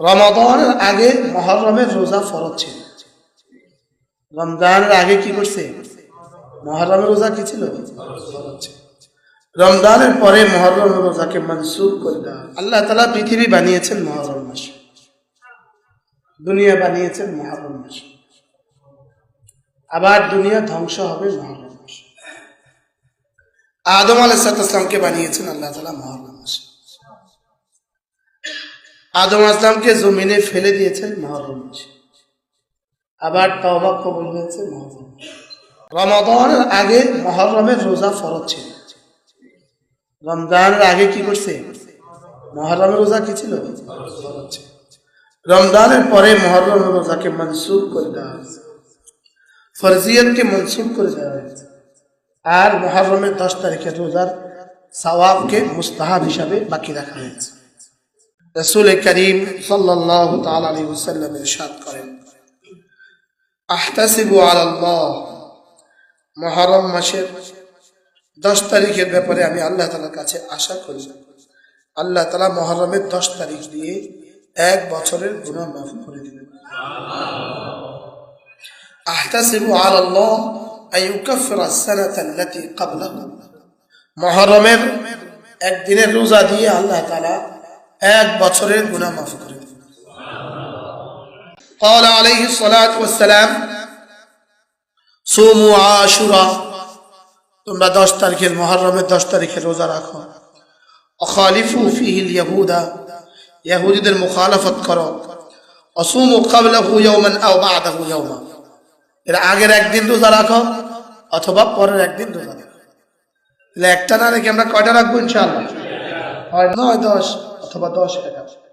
রমাদানের আগে মহরমের রোজা ফরজ ছিল। রমজানের আগে কি করছে? মহরমের রোজা কি ছিল? রমজানের পরে মহরমের রোজাকে মনসুখ করে দেওয়া আল্লাহ তালা পৃথিবী বানিয়েছেন মহরম মাসে। দুনিয়া বানিয়েছেন মহরম মাসে। আবার দুনিয়া ধ্বংস হবে মহরম মাসে। আদম আলাইসালামকে বানিয়েছেন আল্লাহ তালা মহরম মাসে। আদম আসলামকে জমিনে ফেলে দিয়েছেন মহরম আবার তওবা কবুল হয়েছে মহরম। রমাদানের আগে মহরমের রোজা ফরজ ছিল। রমজানের আগে কি করছে? মহরমের রোজা কি ছিল? রমজানের পরে মহরমের রোজাকে মনসুখ করে দেওয়া হয়েছে। ফরজিয়তকে মনসুখ করে দেওয়া হয়েছে। আর মহরমের দশ তারিখের রোজার সওয়াবকে মুস্তাহাব হিসাবে বাকি রাখা হয়েছে। রসুল করিম সাল্লাহ তালী ওসাল্লাম ইরশাদ করেন। আহতাসিবু আল্লাহ মহরম মাসের দশ তারিখের ব্যাপারে আমি আল্লাহ তালার কাছে আশা করি। আল্লাহ তালা মহরমের দশ তারিখ দিয়ে এক বছরের গুণা মাফ করে দিবেন। আহতাসিবু আল্লাহ আইউকাফির সানাত আল্লাতি মহরমের একদিনের রোজা দিয়ে আল্লাহ তালা এক বছরের গুণা মাফ করে দিবেন قال عليه الصلاة والسلام সোমু আশুরা তোমরা দশ তারিখের মহরমের দশ তারিখে রোজা রাখো অখালিফু ফিহিল ইয়াহুদা ইয়াহুদিদের মুখালাফত করো অসুমু কাবলাহু ইয়াওমান আও বাদাহু ইয়াওমা এর আগের একদিন রোজা রাখো অথবা পরের একদিন রোজা রাখো তাহলে একটা না রেখে আমরা কয়টা রাখবো ইনশাআল্লাহ হয় নয় দশ অথবা দশ এগারো।